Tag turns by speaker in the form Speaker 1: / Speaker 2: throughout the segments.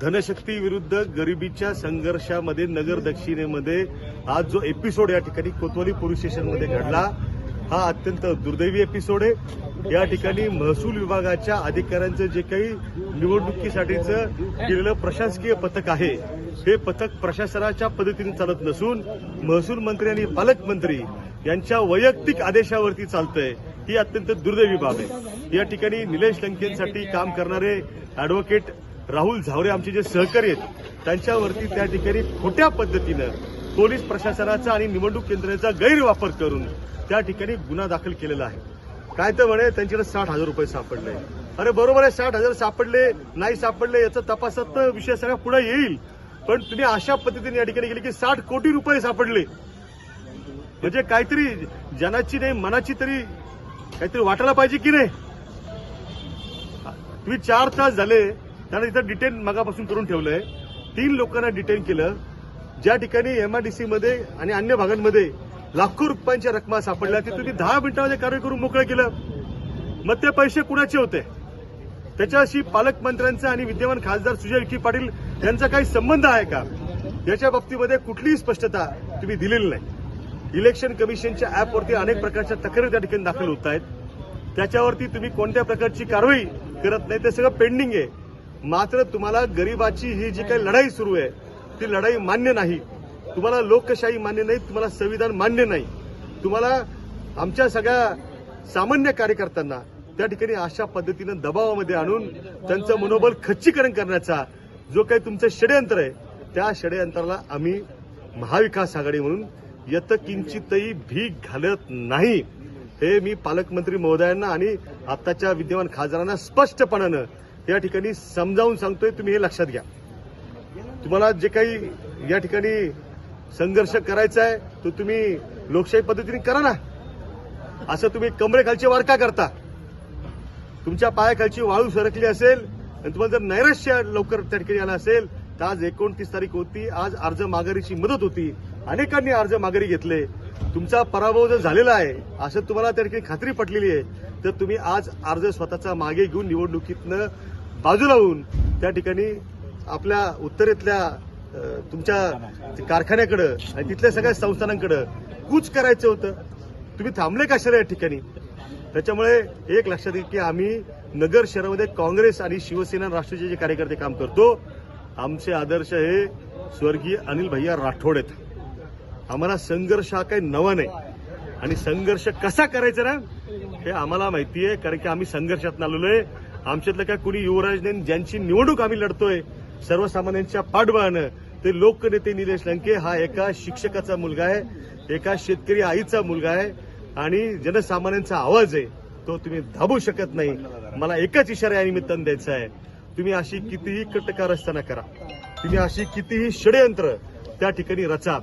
Speaker 1: धनशक्ती विरुद्ध गरिबीच्या संघर्षामध्ये नगर दक्षिणेमध्ये आज जो एपिसोड या ठिकाणी कोतवाली पोलीस स्टेशनमध्ये घडला हा अत्यंत दुर्दैवी एपिसोड आहे. या ठिकाणी महसूल विभागाच्या अधिकाऱ्यांचं जे काही निवडणुकीसाठीचं केलेलं प्रशासकीय पथक आहे हे पथक प्रशासनाच्या पद्धतीने चालत नसून महसूल मंत्री आणि पालकमंत्री यांच्या वैयक्तिक आदेशावरती चालतंय ही अत्यंत दुर्दैवी बाब आहे. या ठिकाणी निलेश लंकेंसाठी काम करणारे अॅडव्होकेट राहुल झावरे आमचे जे सहकारी आहेत त्यांच्यावरती त्या ठिकाणी खोट्या पद्धतीनं पोलीस प्रशासनाचा आणि निवडणूक यंत्रणेचा गैरवापर करून त्या ठिकाणी गुन्हा दाखल केलेला आहे. काय तर म्हणे त्यांच्याकडे साठ हजार रुपये सापडले. अरे बरोबर आहे साठ हजार सापडले नाही सापडले याचा तपासात विषय सगळा पुढे येईल. पण तुम्ही अशा पद्धतीने या ठिकाणी गेले की साठ कोटी रुपये सापडले. म्हणजे काहीतरी जनाची नाही मनाची तरी काहीतरी वाटायला पाहिजे की नाही? तुम्ही चार तास झाले त्यांना तिथं डिटेन मगापासून करून ठेवलंय. तीन लोकांना डिटेन केलं. ज्या ठिकाणी एमआयडीसी मध्ये आणि अन्य भागांमध्ये लाखो रुपयांच्या रकमा सापडल्या ते तुम्ही दहा मिनिटांमध्ये कार्य करून मोकळं केलं. मग ते पैसे कुणाचे होते? त्याच्याशी पालकमंत्र्यांचा आणि विद्यमान खासदार सुजय विखे पाटील यांचा काही संबंध आहे का? याच्या बाबतीमध्ये कुठलीही स्पष्टता तुम्ही दिलेली नाही. इलेक्शन कमिशनच्या ऍपवरती अनेक प्रकारच्या तक्रारी त्या ठिकाणी दाखल होत आहेत. त्याच्यावरती तुम्ही कोणत्या प्रकारची कारवाई करत नाही ते सगळं पेंडिंग आहे. मात्र तुम्हाला गरिबाची ही जी काही लढाई सुरू आहे ती लढाई मान्य नाही. तुम्हाला लोकशाही मान्य नाही तुम्हाला संविधान मान्य नाही. तुम्हाला आमच्या सगळ्या सामान्य कार्यकर्त्यांना त्या ठिकाणी अशा पद्धतीनं दबावामध्ये आणून त्यांचं मनोबल खच्चीकरण करण्याचा जो काही तुमचं षडयंत्र आहे त्या षडयंत्राला आम्ही महाविकास आघाडी म्हणून यत किंचितही भीक घालत नाही. हे मी पालकमंत्री महोदयांना आणि आताच्या विद्यमान खासदारांना स्पष्टपणानं या ठिकाणी समजावून सांगतोय तुम्ही हे लक्षात घ्या. तुम्हाला जे काही या ठिकाणी संघर्ष करायचा आहे तो तुम्ही लोकशाही पद्धतीने करा ना. असं तुम्ही कमरेखालची वार का करता. तुमच्या पायाखालची वाळू सरकली असेल आणि तुम्हाला जर नैराश्य लवकर त्या ठिकाणी आला असेल तर आज एकोणतीस तारीख होती आज अर्ज माघारीची मदत होती. अनेकांनी अर्ज माघारी घेतले. तुमचा पराभव जर झालेला आहे असं तुम्हाला त्या ठिकाणी खात्री पटलेली आहे तर तुम्ही आज अर्ज स्वतःचा मागे घेऊन निवडणुकीतनं बाजूला होऊन त्या ठिकाणी आपल्या उत्तरेतल्या तुमच्या कारखान्याकडं आणि तिथल्या सगळ्या संस्थानांकडं कूच करायचं होतं. तुम्ही थांबले कशाला या ठिकाणी? त्याच्यामुळे एक लक्षात येईल की आम्ही नगर शहरामध्ये काँग्रेस आणि शिवसेना आणि जे कार्यकर्ते काम करतो आमचे आदर्श हे स्वर्गीय अनिल भैया राठोड आहेत. आम्हाला संघर्ष हा काही नवा नाही. आणि संघर्ष कसा करायचा ना हे आम्हाला माहिती आहे कारण की आम्ही संघर्षात आलेलो आहे. आमच्यातलं काय कुणी युवराज नाही ज्यांची निवडणूक आम्ही लढतोय सर्वसामान्यांच्या पाठबळानं ते लोकनेते निलेश लंके हा एका शिक्षकाचा मुलगा आहे एका शेतकरी आईचा मुलगा आहे आणि जनसामान्यांचा आवाज आहे तो तुम्ही दाबू शकत नाही. मला एकच इशारा या निमित्तानं द्यायचा आहे. तुम्ही अशी कितीही कटकार असताना करा. तुम्ही अशी कितीही षडयंत्र त्या ठिकाणी रचा.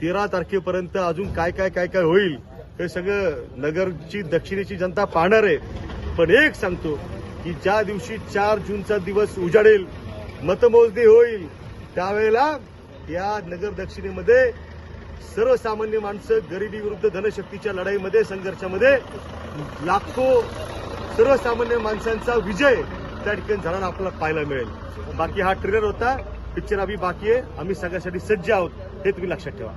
Speaker 1: तेरा तारखेपर्यंत अजून काय काय काय काय होईल हे सगळं नगरची दक्षिणेची जनता पाहणार आहे. पण एक सांगतो की ज्या दिवशी चार जूनचा दिवस उजाडेल मतमोजणी होईल त्यावेळेला या नगर दक्षिणेमध्ये सर्वसामान्य माणसं गरिबी विरुद्ध धनशक्तीच्या लढाईमध्ये संघर्षामध्ये लाखो सर्वसामान्य माणसांचा विजय त्या ठिकाणी झालेला आपल्याला पाहायला मिळेल. बाकी हा ट्रेलर होता. पिक्चर आम्ही बाकी आहे. आम्ही सगळ्यासाठी सज्ज आहोत. हे तुम्ही लक्षात ठेवा.